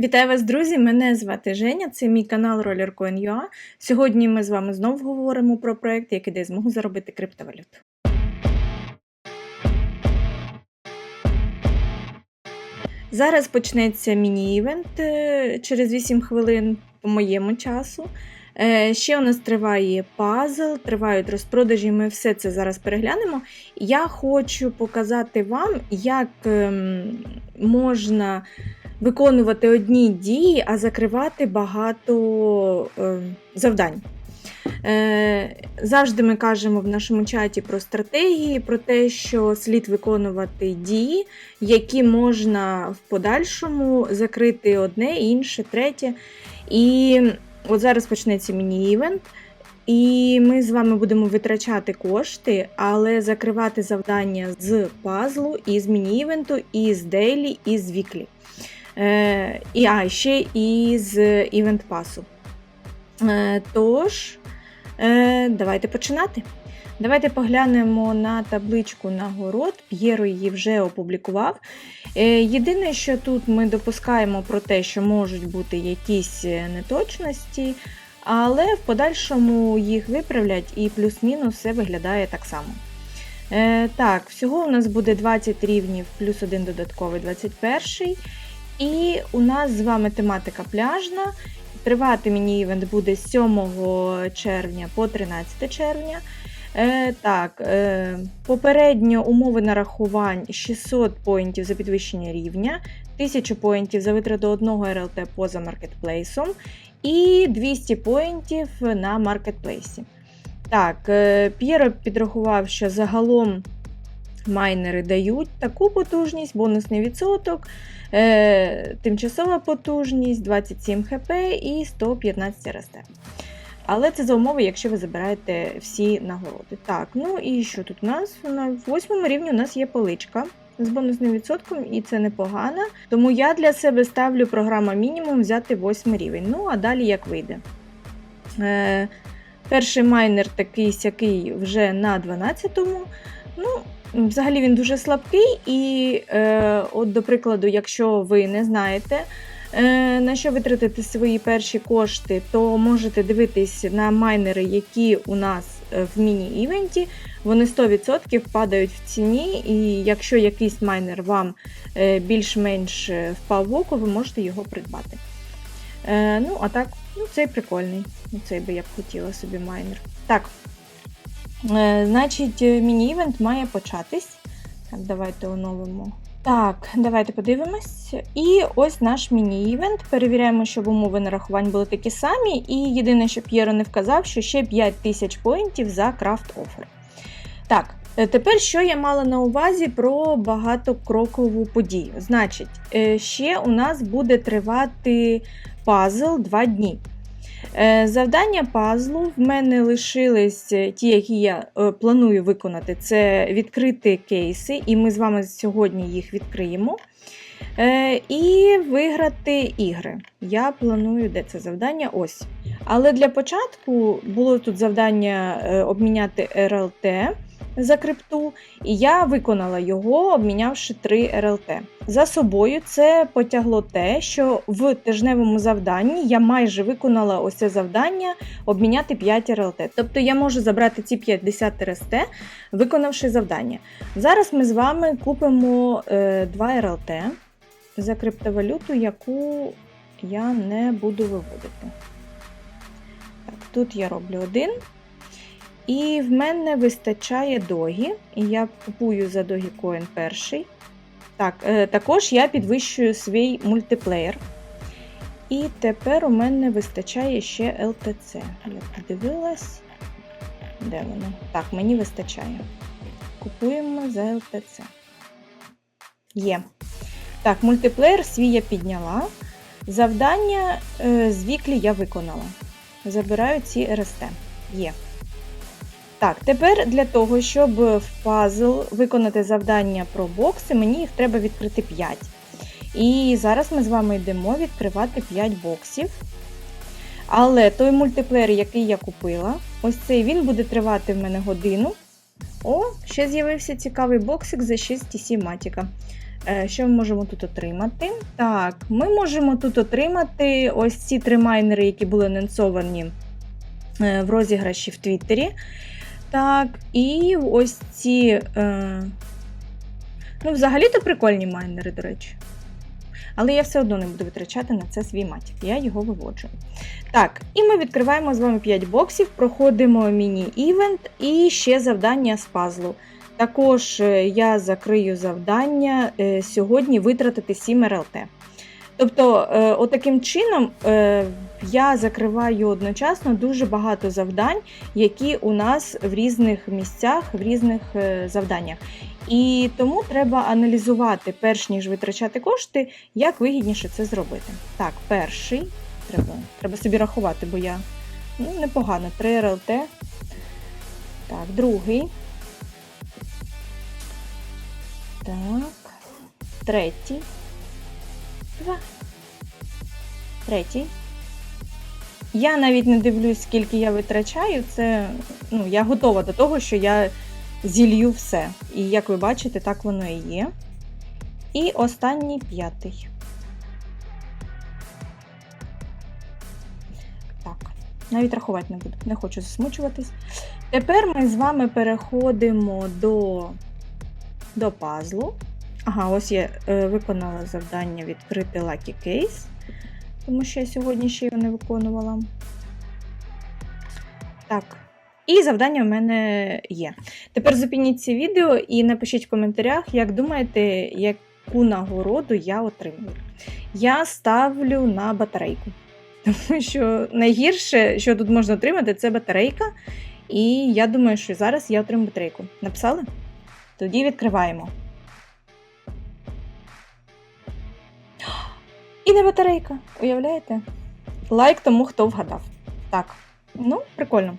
Вітаю вас, друзі! Мене звати Женя, це мій канал RollerCoin.ua. Сьогодні ми з вами знову говоримо про проект, який дає змогу заробити криптовалюту. Зараз почнеться міні-івент е, через 8 хвилин по моєму часу. Е, Ще у нас триває пазл, тривають розпродажі, ми все це зараз переглянемо. Я хочу показати вам, як ем, можна виконувати одні дії, а закривати багато е, завдань. Е, Завжди ми кажемо в нашому чаті про стратегії, про те, що слід виконувати дії, які можна в подальшому закрити одне, інше, третє. І от зараз почнеться міні-івент. І ми з вами будемо витрачати кошти, але закривати завдання з пазлу, із міні-івенту, із дейлі, і з віклі. Е, і а, ще і з івент пасу. Е, тож, е, давайте починати. Давайте поглянемо на табличку нагород. П'єро її вже опублікував. Єдине, що тут ми допускаємо про те, що можуть бути якісь неточності, але в подальшому їх виправлять і плюс-мінус все виглядає так само. Так, всього у нас буде 20 рівнів, плюс один додатковий 21. І у нас з вами тематика пляжна. Тривати міні-івент буде з 7 червня по 13 червня. Е, Так, е, попередньо умови нарахувань 600 поінтів за підвищення рівня, 1000 поінтів за витрату одного РЛТ поза маркетплейсом і 200 поінтів на маркетплейсі. Так, е, П'єро підрахував, що загалом майнери дають таку потужність, бонусний відсоток, е, тимчасова потужність 27 хп і 115 РСТ. Але це за умови, якщо ви забираєте всі нагороди. Так, ну і що тут у нас? На восьмому рівні у нас є поличка з бонусним відсотком, і це непогано. Тому я для себе ставлю програма мінімум взяти восьмий рівень. Ну, а далі як вийде. Е, Перший майнер такий сякий вже на 12-му. Ну, Взагалі він дуже слабкий, і, е, от, до прикладу, якщо ви не знаєте, е, на що витратити свої перші кошти, то можете дивитись на майнери, які у нас е, в міні-івенті. Вони 100% падають в ціні, і якщо якийсь майнер вам е, більш-менш е, впав в око, ви можете його придбати. Е, Ну, а так, ну, цей прикольний. Цей би я б хотіла собі майнер. Так. Е, Значить, міні-івент має початись. Так, давайте оновимо. Так, давайте подивимось. І ось наш міні-івент. Перевіряємо, щоб умови нарахувань були такі самі. І єдине, що П'єро не вказав, що ще 5000 поінтів за крафт офер. Так, е, тепер що я мала на увазі про багатокрокову подію. Значить, е, ще у нас буде тривати пазл 2 дні. Е, Завдання пазлу в мене лишились ті, які я е, планую виконати, це відкрити кейси, і ми з вами сьогодні їх відкриємо. Е, І виграти ігри. Я планую, де це завдання? Ось. Але для початку було тут завдання е, обміняти РЛТ за крипту, і я виконала його, обмінявши 3 РЛТ. За собою це потягло те, що в тижневому завданні я майже виконала ось це завдання обміняти 5 РЛТ. Тобто я можу забрати ці 50 РСТ, виконавши завдання. Зараз ми з вами купимо е, 2 РЛТ за криптовалюту, яку я не буду виводити. Так, Тут я роблю один. І в мене вистачає догі, і я купую за Dogecoin перший. Так, е, Також я підвищую свій мультиплеєр. І тепер у мене вистачає ще LTC. Я подивилась. Де воно? Так, мені вистачає. Купуємо за LTC. Є. Так, мультиплеєр свій я підняла. Завдання е, з віклі я виконала. Забираю ці РСТ. Є. Так, тепер для того, щоб в пазл виконати завдання про бокси, мені їх треба відкрити 5. І зараз ми з вами йдемо відкривати 5 боксів. Але той мультиплеєр, який я купила, ось цей він буде тривати в мене годину. О, ще з'явився цікавий боксик за 6,7 матіка. Е, Що ми можемо тут отримати? Так, ми можемо тут отримати ось ці три майнери, які були анонсовані е, в розіграші в Твіттері. Так, і ось ці. Е... Ну, взагалі-то прикольні майнери, до речі. Але я все одно не буду витрачати на це свій матік, я його виводжу. Так, і ми відкриваємо з вами 5 боксів, проходимо міні-івент і ще завдання з пазлу. Також е, я закрию завдання е, сьогодні витратити 7 РЛТ. Тобто, е, отаким чином я закриваю одночасно дуже багато завдань, які у нас в різних місцях, в різних е, завданнях. І тому треба аналізувати, перш ніж витрачати кошти, як вигідніше це зробити. Так, перший. Треба, треба собі рахувати, бо я ну, непогано. 3 РЛТ. Так, другий. Так. Третій. Два. Третій. Я навіть не дивлюсь, скільки я витрачаю. Це, ну, я готова до того, що я зілью все. І як ви бачите, так воно і є. І останній п'ятий. Так, навіть рахувати не буду, не хочу засмучуватись. Тепер ми з вами переходимо до, до пазлу. Ага, ось я е, виконала завдання відкрити Lucky Case, тому що я сьогодні ще його не виконувала. Так. І завдання в мене є. Тепер зупиніть це відео і напишіть в коментарях, як думаєте, яку нагороду я отримую. Я ставлю на батарейку. Тому що найгірше, що тут можна отримати, це батарейка. І я думаю, що зараз я отримаю батарейку. Написали? Тоді відкриваємо. Не батарейка, уявляєте? Лайк тому, хто вгадав. Так, ну, прикольно.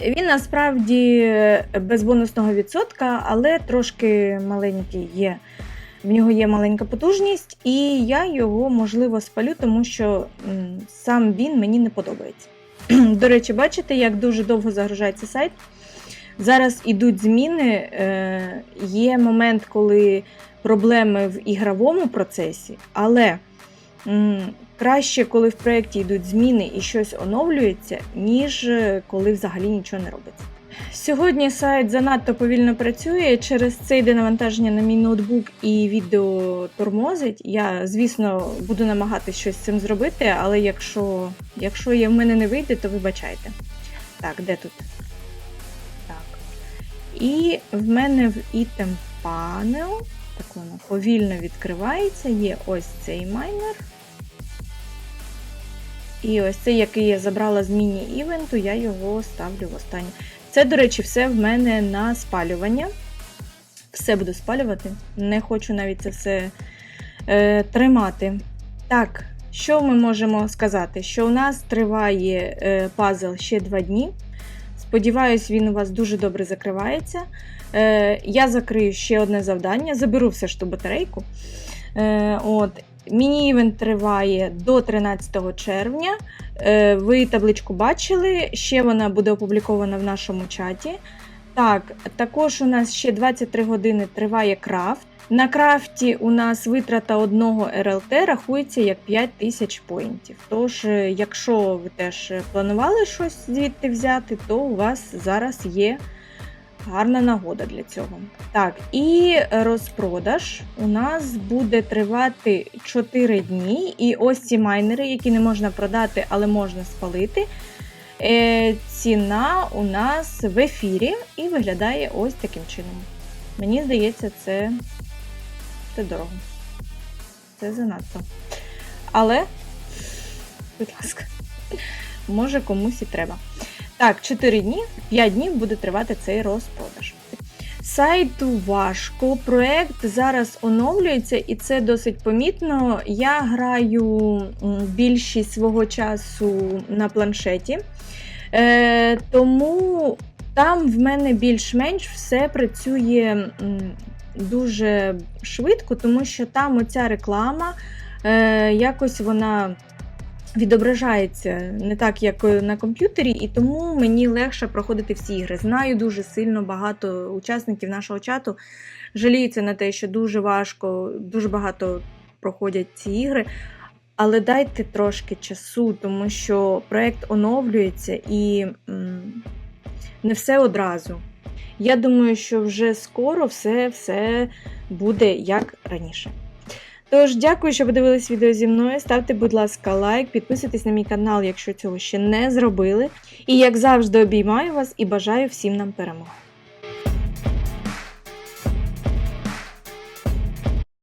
Він насправді без бонусного відсотка, але трошки маленький є. В нього є маленька потужність, і я його, можливо, спалю, тому що сам він мені не подобається. До речі, бачите, як дуже довго загружається сайт. Зараз ідуть зміни. Е, Є момент, коли проблеми в ігровому процесі, але краще, коли в проєкті йдуть зміни і щось оновлюється, ніж е, коли взагалі нічого не робиться. Сьогодні сайт занадто повільно працює. Через це йде навантаження на мій ноутбук і відео тормозить. Я, звісно, буду намагатися щось з цим зробити, але якщо якщо є в мене не вийде, то вибачайте. Так, де тут? Так. І в мене в Item Panel, так воно повільно відкривається, є ось цей майнер. І ось цей, який я забрала з міні-івенту, я його ставлю в останнє. Це, до речі, все в мене на спалювання. Все буду спалювати. Не хочу навіть це все е, тримати. Так, що ми можемо сказати? Що у нас триває е, пазл ще 2 дні. Сподіваюсь, він у вас дуже добре закривається. Е, Я закрию ще одне завдання, заберу все ж ту батарейку. Е, от. Міні-івент триває до 13 червня. Е, Ви табличку бачили, ще вона буде опублікована в нашому чаті. Так, також у нас ще 23 години триває крафт. На крафті у нас витрата одного РЛТ рахується як 5000 поінтів. Тож, е, якщо ви теж планували щось звідти взяти, то у вас зараз є гарна нагода для цього. Так, і розпродаж у нас буде тривати 4 дні. І ось ці майнери, які не можна продати, але можна спалити. Е, Ціна у нас в ефірі і виглядає ось таким чином. Мені здається, це, це дорого. Це занадто. Але, будь ласка, може комусь і треба. Так, 4 дні, 5 днів буде тривати цей розпродаж. Сайту важко, проект зараз оновлюється, і це досить помітно. Я граю більшість свого часу на планшеті, е, тому там в мене більш-менш все працює дуже швидко, тому що там оця реклама, е, якось вона відображається не так, як на комп'ютері, і тому мені легше проходити всі ігри. Знаю дуже сильно багато учасників нашого чату жаліються на те, що дуже важко, дуже багато проходять ці ігри. Але дайте трошки часу, тому що проект оновлюється і не все одразу. Я думаю, що вже скоро все, все буде як раніше. Тож, дякую, що подивились відео зі мною. Ставте, будь ласка, лайк, підписуйтесь на мій канал, якщо цього ще не зробили. І як завжди, обіймаю вас і бажаю всім нам перемог.